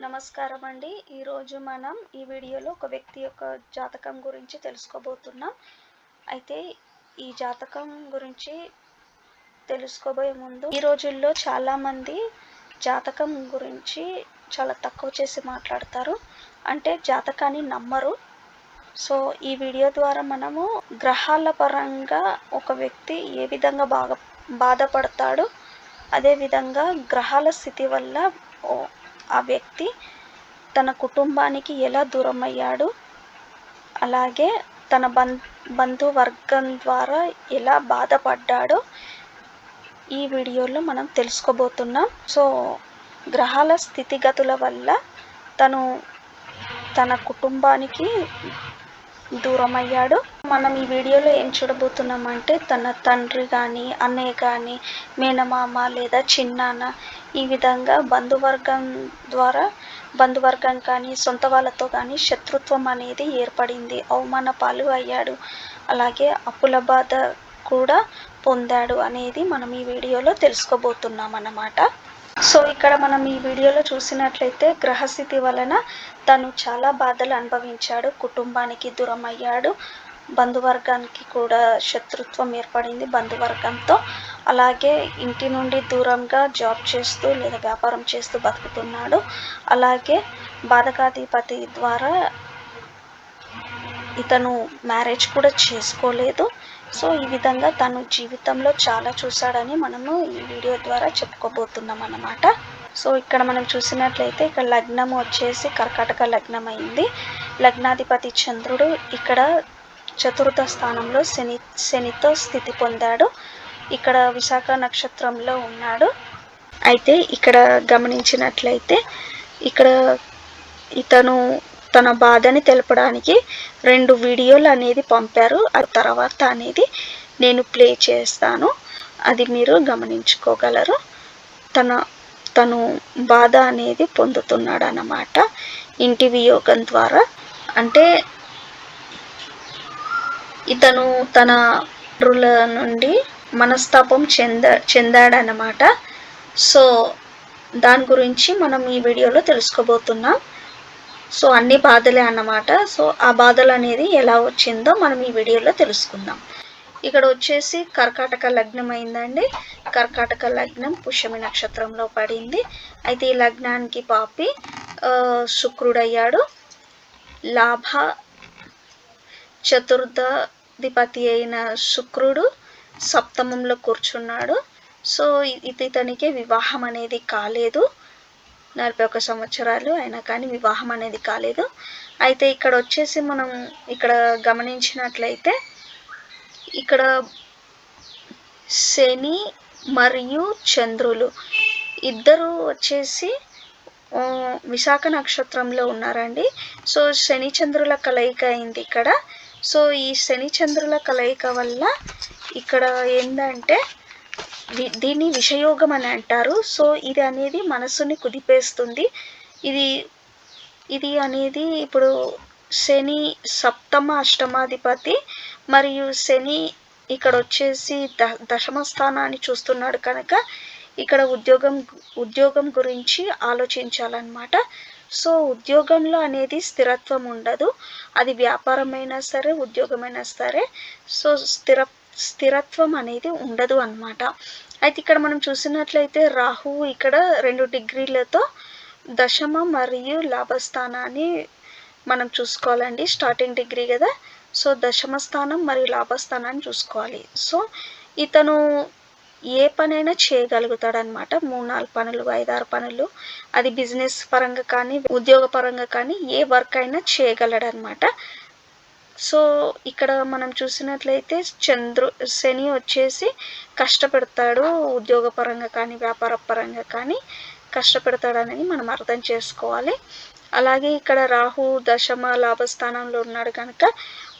నమస్కారం అండి ఈరోజు మనం ఈ వీడియోలో ఒక వ్యక్తి యొక్క జాతకం గురించి తెలుసుకోబోతున్నాం. అయితే ఈ జాతకం గురించి తెలుసుకోబోయే ముందు ఈ రోజుల్లో చాలామంది జాతకం గురించి చాలా తక్కువ చేసి మాట్లాడతారు. అంటే జాతకాన్ని నమ్మరు. సో ఈ వీడియో ద్వారా మనము గ్రహాల పరంగా ఒక వ్యక్తి ఏ విధంగా బాగా బాధపడతాడు అదేవిధంగా గ్రహాల స్థితి వల్ల ఓ- ఆ వ్యక్తి తన కుటుంబానికి ఎలా దూరం అయ్యాడు అలాగే తన బం బంధువర్గం ద్వారా ఎలా బాధపడ్డాడో ఈ వీడియోలో మనం తెలుసుకోబోతున్నాం. సో గ్రహాల స్థితిగతుల వల్ల తను తన కుటుంబానికి దూరమయ్యాడు. మనం ఈ వీడియోలో ఏం చూడబోతున్నాం అంటే తన తండ్రి కానీ అన్నయ్య కానీ మేనమామ లేదా చిన్నాన్న ఈ విధంగా బంధువర్గం ద్వారా బంధువర్గం కానీ సొంత వాళ్ళతో కానీ శత్రుత్వం అనేది ఏర్పడింది. అవమాన పాలు అయ్యాడు. అలాగే అప్పుల బాధ కూడా పొందాడు అనేది మనం ఈ వీడియోలో తెలుసుకోబోతున్నాం అన్నమాట సో ఇక్కడ మనం ఈ వీడియోలో చూసినట్లయితే గ్రహస్థితి వలన తను చాలా బాధలు అనుభవించాడు. కుటుంబానికి దూరం అయ్యాడు బంధువర్గానికి కూడా శత్రుత్వం ఏర్పడింది బంధువర్గంతో. అలాగే ఇంటి నుండి దూరంగా జాబ్ చేస్తూ లేదా వ్యాపారం చేస్తూ బతుకుతున్నాడు. అలాగే బాధకాధిపతి ద్వారా ఇతను మ్యారేజ్ కూడా చేసుకోలేదు. సో ఈ విధంగా తను జీవితంలో చాలా చూశాడని మనము ఈ వీడియో ద్వారా చెప్పుకోబోతున్నాం అన్నమాట. సో ఇక్కడ మనం చూసినట్లయితే ఇక్కడ లగ్నం వచ్చేసి కర్కాటక లగ్నం అయింది లగ్నాధిపతి చంద్రుడు ఇక్కడ చతుర్థ స్థానంలో శని శనితో స్థితి పొందాడు. ఇక్కడ విశాఖ నక్షత్రంలో ఉన్నాడు. అయితే ఇక్కడ గమనించినట్లయితే ఇక్కడ ఇతను తన బాధని తెలపడానికి రెండు వీడియోలు అనేది పంపారు. ఆ తర్వాత అనేది నేను ప్లే చేస్తాను. అది మీరు గమనించుకోగలరు. తన తను బాధ అనేది పొందుతున్నాడు అన్నమాట ఇంటి వియోగం ద్వారా. అంటే ఇతను తన రుల నుండి మనస్తాపం చెంద చెందాడనమాట సో దాని గురించి మనం ఈ వీడియోలో తెలుసుకోబోతున్నాం. సో అన్ని బాధలే అన్నమాట. సో ఆ బాధలు అనేది ఎలా వచ్చిందో మనం ఈ వీడియోలో తెలుసుకుందాం. ఇక్కడ వచ్చేసి కర్కాటక లగ్నం అయిందండి. కర్కాటక లగ్నం పుష్యమి నక్షత్రంలో పడింది. అయితే ఈ లగ్నానికి పాపి శుక్రుడయ్యాడు. లాభ చతుర్థ అధిపతి అయిన శుక్రుడు సప్తమంలో కూర్చున్నాడు. సో ఇది ఇతనికి వివాహం అనేది కాలేదు. నలభై ఒక సంవత్సరాలు అయినా కానీ వివాహం అనేది కాలేదు. అయితే ఇక్కడ వచ్చేసి మనం ఇక్కడ గమనించినట్లయితే ఇక్కడ శని మరియు చంద్రులు ఇద్దరు వచ్చేసి విశాఖ నక్షత్రంలో ఉన్నారండి. సో శని చంద్రుల కలయిక అయింది ఇక్కడ. సో ఈ శని చంద్రుల కలయిక వల్ల ఇక్కడ ఏంటంటే దీన్ని విషయోగం అని అంటారు. సో ఇది అనేది మనసుని కుదిపేస్తుంది. ఇది ఇది అనేది ఇప్పుడు శని సప్తమ అష్టమాధిపతి మరియు శని ఇక్కడ వచ్చేసి ద దశమ స్థానాన్ని చూస్తున్నాడు కనుక ఇక్కడ ఉద్యోగం ఉద్యోగం గురించి ఆలోచించాలన్నమాట. సో ఉద్యోగంలో అనేది స్థిరత్వం ఉండదు. అది వ్యాపారమైనా సరే ఉద్యోగమైనా సరే సో స్థిర స్థిరత్వం అనేది ఉండదు అన్నమాట. అయితే ఇక్కడ మనం చూసినట్లయితే రాహువు ఇక్కడ రెండు డిగ్రీలతో దశమ మరియు లాభస్థానాన్ని మనం చూసుకోవాలండి. స్టార్టింగ్ డిగ్రీ కదా. సో దశమ స్థానం మరియు లాభస్థానాన్ని చూసుకోవాలి. సో ఇతను ఏ పనైనా చేయగలుగుతాడు అనమాట మూడు నాలుగు పనులు ఐదారు పనులు. అది బిజినెస్ పరంగా కానీ ఉద్యోగ పరంగా కానీ ఏ వర్క్ అయినా చేయగలడు అనమాట సో ఇక్కడ మనం చూసినట్లయితే చంద్రు శని వచ్చేసి కష్టపెడతాడు. ఉద్యోగ పరంగా కానీ వ్యాపార పరంగా కానీ కష్టపెడతాడు అనేది మనం అర్థం చేసుకోవాలి. అలాగే ఇక్కడ రాహు దశమ లాభస్థానంలో ఉన్నాడు కనుక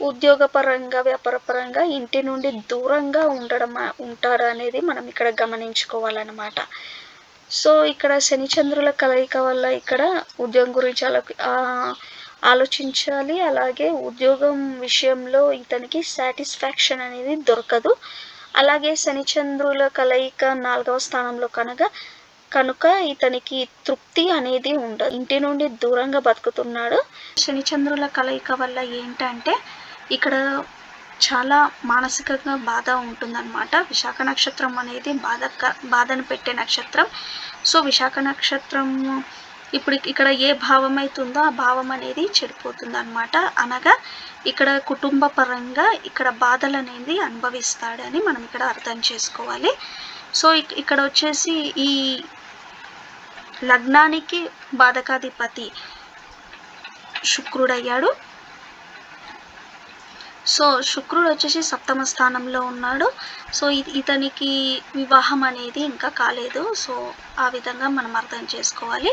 ఉద్యోగపరంగా వ్యాపారపరంగా ఇంటి నుండి దూరంగా ఉండడం ఉంటాడు అనేది మనం ఇక్కడ గమనించుకోవాలన్నమాట. సో ఇక్కడ శనిచంద్రుల కలయిక వల్ల ఇక్కడ ఉద్యోగం గురించి అలా ఆలోచించాలి. అలాగే ఉద్యోగం విషయంలో ఇతనికి సాటిస్ఫాక్షన్ అనేది దొరకదు. అలాగే శనిచంద్రుల కలయిక నాలుగవ స్థానంలో కనుక కనుక ఇతనికి తృప్తి అనేది ఉండదు ఇంటి నుండి దూరంగా బతుకుతున్నాడు. శనిచంద్రుల కలయిక వల్ల ఏంటంటే ఇక్కడ చాలా మానసికంగా బాధ ఉంటుందన్నమాట. విశాఖ నక్షత్రం అనేది బాధ బాధను పెట్టే నక్షత్రం. సో విశాఖ నక్షత్రం ఇప్పుడు ఇక్కడ ఏ భావం అవుతుందో ఆ భావం అనేది చెడిపోతుంది అనమాట అనగా ఇక్కడ కుటుంబ పరంగా ఇక్కడ బాధలు అనేది అనుభవిస్తాడని మనం ఇక్కడ అర్థం చేసుకోవాలి. సో ఇక్- ఇక్కడ వచ్చేసి ఈ లగ్నానికి బాధకాధిపతి శుక్రుడయ్యాడు. సో శుక్రుడు వచ్చేసి సప్తమ స్థానంలో ఉన్నాడు. సో ఇతనికి వివాహం అనేది ఇంకా కాలేదు. సో ఆ విధంగా మనం అర్థం చేసుకోవాలి.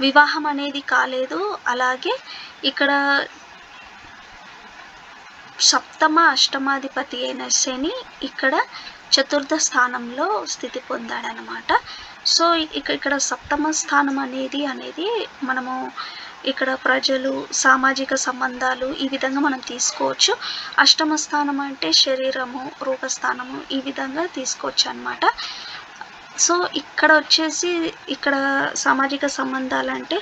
వివాహం అనేది కాలేదు. అలాగే ఇక్కడ సప్తమ అష్టమాధిపతి అయిన శని ఇక్కడ చతుర్థ స్థానంలో స్థితి పొందాడనమాట సో ఇక ఇక్కడ సప్తమ స్థానం అనేది అనేది మనము ఇక్కడ ప్రజలు సామాజిక సంబంధాలు ఈ విధంగా మనం తీసుకోవచ్చు. అష్టమ స్థానం అంటే శరీరము రూపస్థానము ఈ విధంగా తీసుకోవచ్చు అన్నమాట. సో ఇక్కడ వచ్చేసి ఇక్కడ సామాజిక సంబంధాలు అంటే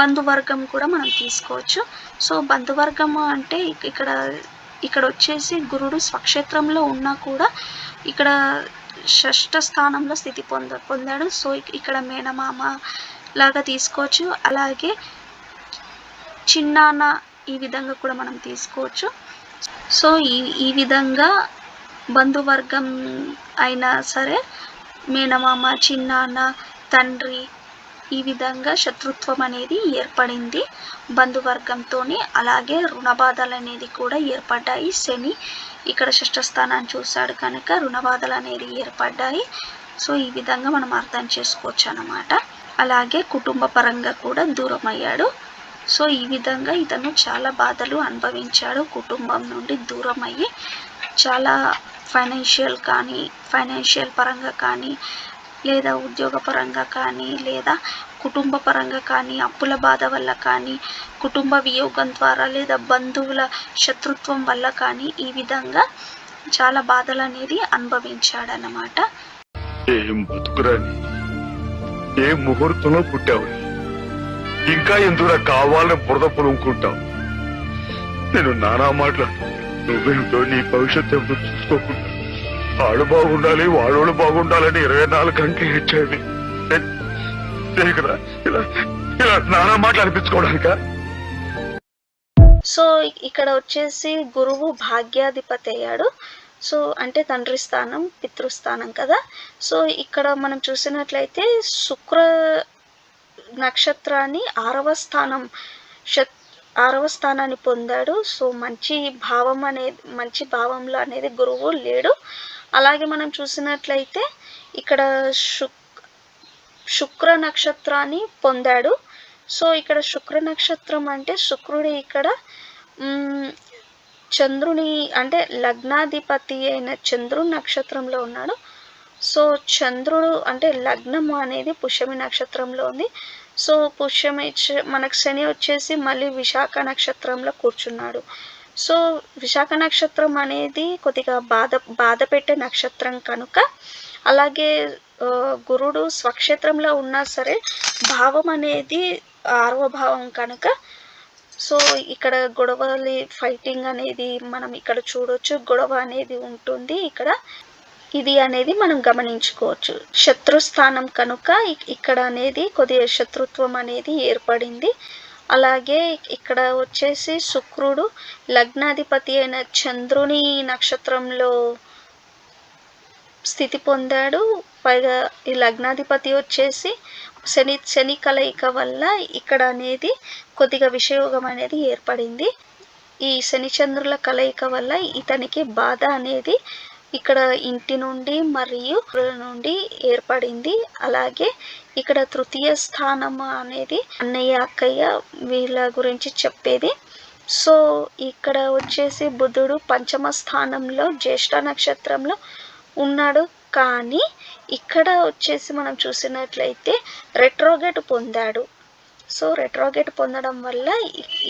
బంధువర్గం కూడా మనం తీసుకోవచ్చు. సో బంధువర్గం అంటే ఇక్కడ ఇక్కడ వచ్చేసి గురుడు స్వక్షేత్రంలో ఉన్నా కూడా ఇక్కడ షష్ఠ స్థానంలో స్థితి పొంద పొందాడు. సో ఇక్కడ మేనమామ లాగా తీసుకోవచ్చు. అలాగే చిన్నాన్న ఈ విధంగా కూడా మనం తీసుకోవచ్చు. సో ఈ ఈ విధంగా బంధువర్గం అయినా సరే మేనమామ చిన్నాన్న తండ్రి ఈ విధంగా శత్రుత్వం అనేది ఏర్పడింది. బంధువర్గంతో అలాగే రుణబాధలు అనేది కూడా ఏర్పడ్డాయి. శని ఇక్కడ షష్ఠస్థానాన్ని చూశాడు కనుక రుణబాధలు అనేది ఏర్పడ్డాయి. సో ఈ విధంగా మనం అర్థం చేసుకోవచ్చు అన్నమాట. అలాగే కుటుంబ పరంగా కూడా దూరం అయ్యాడు సో ఈ విధంగా ఇతను చాలా బాధలు అనుభవించాడు. కుటుంబం నుండి దూరం అయ్యి చాలా ఫైనాన్షియల్ కానీ ఫైనాన్షియల్ పరంగా కానీ లేదా ఉద్యోగ పరంగా కానీ లేదా కుటుంబ పరంగా కానీ అప్పుల బాధ వల్ల కానీ కుటుంబ వియోగం ద్వారా లేదా బంధువుల శత్రుత్వం వల్ల కానీ ఈ విధంగా చాలా బాధలు అనేది అనుభవించాడనమాట ఏం బతుకురాని ఏ ముహూర్తంలో పుట్టావు ఇంకా ఎందుకు కావాలని బురద పొలుముకుంటావు నేను నానా మాట్లాడు నువ్వేమిటో నీ భవిష్యత్తు ఏమిటో చూసుకోకుండా వాడు బాగుండాలి వాళ్ళు బాగుండాలని ఇరవై నాలుగు గంటలు హెచ్ఐవి ఇలా ఇలా నానా మాటలు అనిపించుకోవడానికా? సో ఇక్కడ వచ్చేసి గురువు భాగ్యాధిపతి అయ్యాడు. సో అంటే తండ్రి స్థానం పితృస్థానం కదా. సో ఇక్కడ మనం చూసినట్లయితే శుక్ర నక్షత్రాన్ని ఆరవ స్థానం శత్ ఆరవ స్థానాన్ని పొందాడు. సో మంచి భావం అనేది మంచి భావంలో అనేది గురువు లేడు. అలాగే మనం చూసినట్లయితే ఇక్కడ శుక్ శుక్ర నక్షత్రాన్ని పొందాడు. సో ఇక్కడ శుక్ర నక్షత్రం అంటే శుక్రుడు ఇక్కడ చంద్రుని అంటే లగ్నాధిపతి అయిన చంద్రుని నక్షత్రంలో ఉన్నాడు. సో చంద్రుడు అంటే లగ్నము అనేది పుష్యమి నక్షత్రంలో ఉంది. సో పుష్యమి మనకు శని వచ్చేసి మళ్ళీ విశాఖ నక్షత్రంలో కూర్చున్నాడు. సో విశాఖ నక్షత్రం అనేది కొద్దిగా బాధ బాధ పెట్టే నక్షత్రం కనుక అలాగే గురుడు స్వక్షేత్రంలో ఉన్నా సరే భావం అనేది ఆరవ భావం కనుక సో ఇక్కడ గొడవలి ఫైటింగ్ అనేది మనం ఇక్కడ చూడొచ్చు గొడవ అనేది ఉంటుంది ఇక్కడ ఇది అనేది మనం గమనించుకోవచ్చు. శత్రుస్థానం కనుక ఇక్కడ అనేది కొద్దిగా శత్రుత్వం అనేది ఏర్పడింది. అలాగే ఇక్కడ వచ్చేసి శుక్రుడు లగ్నాధిపతి అయిన చంద్రుని నక్షత్రంలో స్థితి పొందాడు. పైగా ఈ లగ్నాధిపతి వచ్చేసి శని శని కలయిక వల్ల ఇక్కడ అనేది కొద్దిగా విషయోగం అనేది ఏర్పడింది. ఈ శని చంద్రుల కలయిక వల్ల ఇతనికి బాధ అనేది ఇక్కడ ఇంటి నుండి మరియు నుండి ఏర్పడింది. అలాగే ఇక్కడ తృతీయ స్థానం అనేది అన్నయ్య అక్కయ్య వీళ్ళ గురించి చెప్పేది. సో ఇక్కడ వచ్చేసి బుధుడు పంచమ స్థానంలో జ్యేష్ఠ నక్షత్రంలో ఉన్నాడు. కానీ ఇక్కడ వచ్చేసి మనం చూసినట్లయితే రెట్రోగేట్ పొందాడు. సో రెట్రోగేట్ పొందడం వల్ల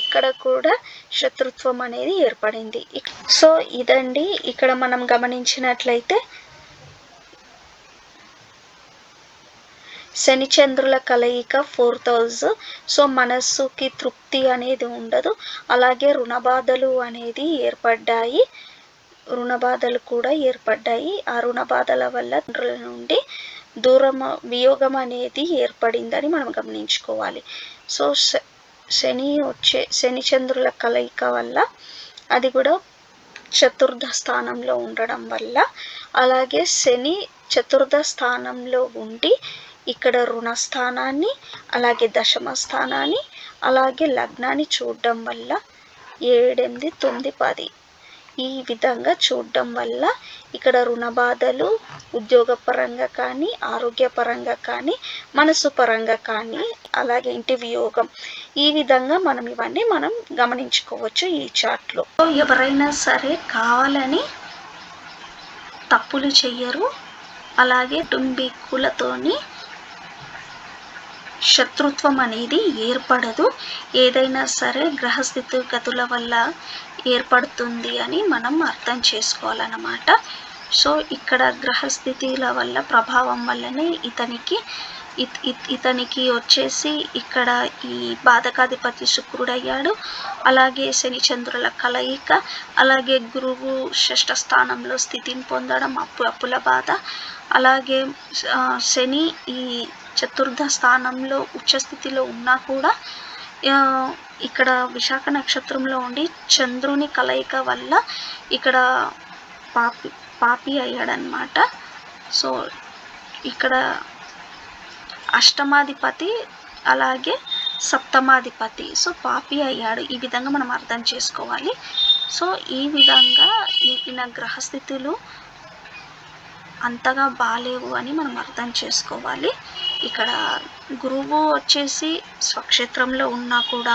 ఇక్కడ కూడా శత్రుత్వం అనేది ఏర్పడింది. సో ఇదండి. ఇక్కడ మనం గమనించినట్లయితే శనిచంద్రుల కలయిక ఫోర్త్ హౌస్ సో మనస్సుకి తృప్తి అనేది ఉండదు. అలాగే రుణబాధలు అనేది ఏర్పడ్డాయి. రుణబాధలు కూడా ఏర్పడ్డాయి. ఆ రుణబాధల వల్ల తండ్రుల నుండి దూరం వియోగం అనేది ఏర్పడిందని మనం గమనించుకోవాలి. సో శ- శని వచ్చే శని చంద్రుల కలయిక వల్ల అది కూడా చతుర్థ స్థానంలో ఉండడం వల్ల అలాగే శని చతుర్థ స్థానంలో ఉండి ఇక్కడ రుణస్థానాన్ని అలాగే దశమ స్థానాన్ని అలాగే లగ్నాన్ని చూడడం వల్ల ఏడెనిమిది తొమ్మిది పది ఈ విధంగా చూడడం వల్ల ఇక్కడ రుణ బాధలు ఉద్యోగపరంగా కానీ ఆరోగ్యపరంగా కానీ మనసు పరంగా కానీ అలాగే ఇంటి వియోగం. ఈ విధంగా మనం ఇవన్నీ మనం గమనించుకోవచ్చు ఈ చార్ట్లో. ఎవరైనా సరే కావాలని తప్పులు చెయ్యరు. అలాగే టుంబీకులతోని శత్రుత్వం అనేది ఏర్పడదు. ఏదైనా సరే గ్రహస్థితి గతుల వల్ల ఏర్పడుతుంది అని మనం అర్థం చేసుకోవాలన్నమాట. సో ఇక్కడ గ్రహస్థితిల వల్ల ప్రభావం వల్లనే ఇతనికి ఇత్- ఇతనికి వచ్చేసి ఇక్కడ ఈ బాధకాధిపతి శుక్రుడయ్యాడు. అలాగే శని చంద్రుల కలయిక అలాగే గురువు షష్ఠ స్థానంలో స్థితిని పొందడం అప్పు అప్పుల బాధ. అలాగే శని ఈ చతుర్థ స్థానంలో ఉచ్చస్థితిలో ఉన్నా కూడా ఇక్కడ విశాఖ నక్షత్రంలో ఉండి చంద్రుని కలయిక వల్ల ఇక్కడ పాపి పాపి అయ్యాడనమాట సో ఇక్కడ అష్టమాధిపతి అలాగే సప్తమాధిపతి. సో పాపి అయ్యాడు. ఈ విధంగా మనం అర్థం చేసుకోవాలి. సో ఈ విధంగా ఈయన గ్రహస్థితులు అంతగా బాలేవు అని మనం అర్థం చేసుకోవాలి. ఇక్కడ గురువు వచ్చేసి స్వక్షేత్రంలో ఉన్నా కూడా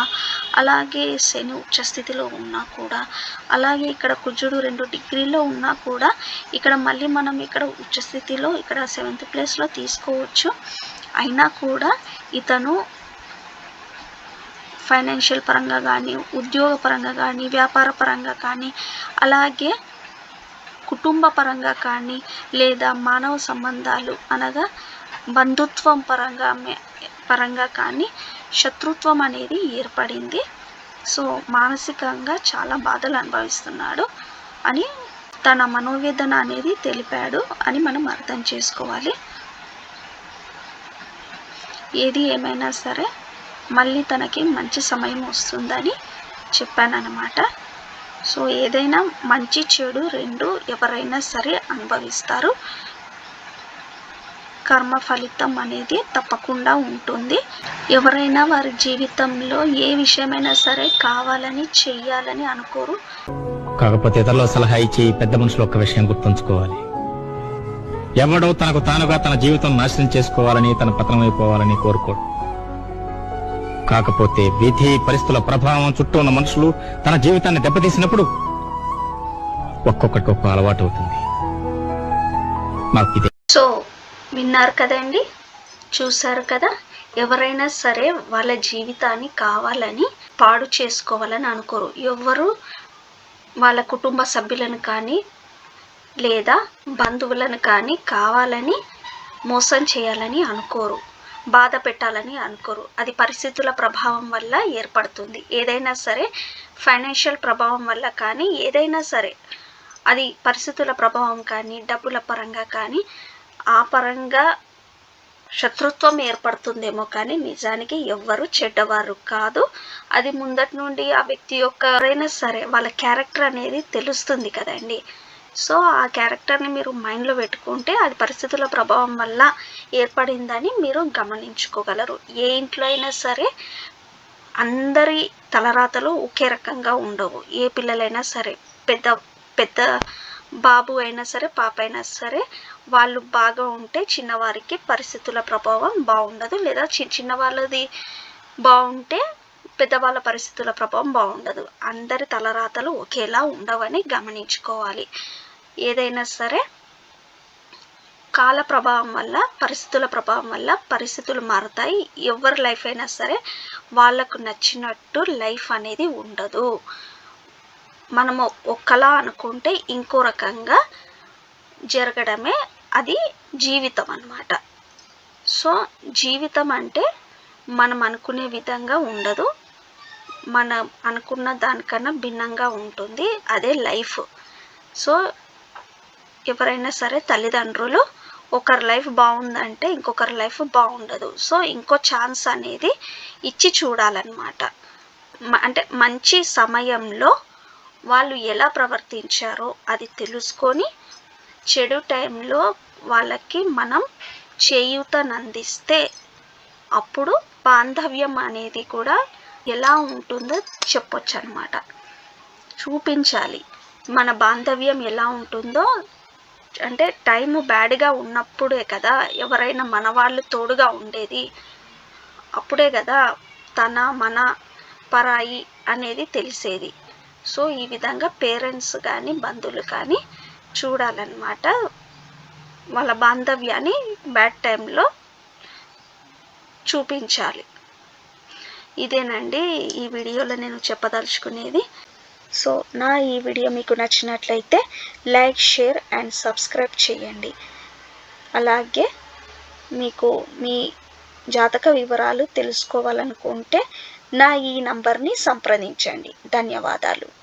అలాగే శని ఉచ్చస్థితిలో ఉన్నా కూడా అలాగే ఇక్కడ కుజుడు రెండు డిగ్రీలో ఉన్నా కూడా ఇక్కడ మళ్ళీ మనం ఇక్కడ ఉచ్చస్థితిలో ఇక్కడ సెవెంత్ ప్లేస్లో తీసుకోవచ్చు. అయినా కూడా ఇతను ఫైనాన్షియల్ పరంగా కానీ ఉద్యోగ పరంగా కానీ వ్యాపార పరంగా కానీ అలాగే కుటుంబ పరంగా కానీ లేదా మానవ సంబంధాలు అనగా బంధుత్వం పరంగా పరంగా కానీ శత్రుత్వం అనేది ఏర్పడింది. సో మానసికంగా చాలా బాధలు అనుభవిస్తున్నాడు అని తన మనోవేదన అనేది తెలిపాడు అని మనం అర్థం చేసుకోవాలి. ఏది ఏమైనా సరే మళ్ళీ తనకి మంచి సమయం వస్తుందని చెప్పానన్నమాట. సో ఏదైనా మంచి చెడు రెండు ఎవరైనా సరే అనుభవిస్తారు. కర్మ ఫలితం అనేది తప్పకుండా ఉంటుంది. ఎవరైనా వారి జీవితంలో ఏ విషయమైనా సరే కావాలని చెయ్యాలని అనుకోరు. కాకపోతే ఇతరుల సలహా ఇచ్చి పెద్ద మనుషులు ఒక్క విషయం గుర్తుంచుకోవాలి. ఎవడో తనకు తానుగా తన జీవితం నాశనం చేసుకోవాలని తన పతనమైపోవాలని కోరుకోడు. కాకపోతే విధి పరిస్థితుల ప్రభావం చుట్టూ ఉన్న మనుషులు తన జీవితాన్ని దెబ్బతీసినప్పుడు ఒక్కొక్కటికి ఒక్కో అలవాటు అవుతుంది. ఇదే. సో విన్నారు కదండి? చూశారు కదా? ఎవరైనా సరే వాళ్ళ జీవితాన్ని కావాలని పాడు చేసుకోవాలని అనుకోరు. ఎవరు వాళ్ళ కుటుంబ సభ్యులను కానీ లేదా బంధువులను కానీ కావాలని మోసం చేయాలని అనుకోరు. బాధ పెట్టాలని అనుకోరు. అది పరిస్థితుల ప్రభావం వల్ల ఏర్పడుతుంది. ఏదైనా సరే ఫైనాన్షియల్ ప్రభావం వల్ల కానీ ఏదైనా సరే అది పరిస్థితుల ప్రభావం కానీ డబ్బుల పరంగా కానీ ఆ పరంగా శత్రుత్వం ఏర్పడుతుందేమో కానీ నిజానికి ఎవ్వరు చెడ్డవారు కాదు. అది ముందటి నుండి ఆ వ్యక్తి యొక్క ఎవరైనా సరే వాళ్ళ క్యారెక్టర్ అనేది తెలుస్తుంది కదండి. సో ఆ క్యారెక్టర్ని మీరు మైండ్లో పెట్టుకుంటే అది పరిస్థితుల ప్రభావం వల్ల ఏర్పడిందని మీరు గమనించుకోగలరు. ఏ ఇంట్లో అయినా సరే అందరి తలరాతలు ఒకే రకంగా ఉండవు. ఏ పిల్లలైనా సరే పెద్ద పెద్ద బాబు అయినా సరే పాప అయినా సరే వాళ్ళు బాగా ఉంటే చిన్నవారికి పరిస్థితుల ప్రభావం బాగుండదు లేదా చి చిన్నవాళ్ళది బాగుంటే పెద్దవాళ్ళ పరిస్థితుల ప్రభావం బాగుండదు. అందరి తలరాతలు ఒకేలా ఉండవని గమనించుకోవాలి. ఏదైనా సరే కాల ప్రభావం వల్ల పరిస్థితుల ప్రభావం వల్ల పరిస్థితులు మారుతాయి. ఎవరి లైఫ్ అయినా సరే వాళ్ళకు నచ్చినట్టు లైఫ్ అనేది ఉండదు. మనము ఒక్కలా అనుకుంటే ఇంకో రకంగా జరగడమే అది జీవితం అన్నమాట. సో జీవితం అంటే మనం అనుకునే విధంగా ఉండదు. మనం అనుకున్న దానికన్నా భిన్నంగా ఉంటుంది. అదే లైఫ్. సో ఎవరైనా సరే తల్లిదండ్రులు ఒకరి లైఫ్ బాగుందంటే ఇంకొకరి లైఫ్ బాగుండదు. సో ఇంకో ఛాన్స్ అనేది ఇచ్చి చూడాలన్నమాట. అంటే మంచి సమయంలో వాళ్ళు ఎలా ప్రవర్తించారో అది తెలుసుకొని చెడు టైంలో వాళ్ళకి మనం చేయూతనందిస్తే అప్పుడు బాంధవ్యం అనేది కూడా ఎలా ఉంటుందో చెప్పొచ్చు అనమాట చూపించాలి మన బాంధవ్యం ఎలా ఉంటుందో. అంటే టైము బ్యాడ్గా ఉన్నప్పుడే కదా ఎవరైనా మన వాళ్ళు తోడుగా ఉండేది. అప్పుడే కదా తన మన పరాయి అనేది తెలిసేది. సో ఈ విధంగా పేరెంట్స్ కానీ బంధువులు కానీ చూడాలన్నమాట. వాళ్ళ బాంధవ్యాన్ని బ్యాడ్ టైంలో చూపించాలి. ఇదేనండి ఈ వీడియోలో నేను చెప్పదలుచుకునేది. సో నా ఈ వీడియో మీకు నచ్చినట్లయితే లైక్ షేర్ అండ్ సబ్స్క్రైబ్ చేయండి. అలాగే మీకు మీ జాతక వివరాలు తెలుసుకోవాలనుకుంటే నా ఈ నంబర్ని సంప్రదించండి. ధన్యవాదాలు.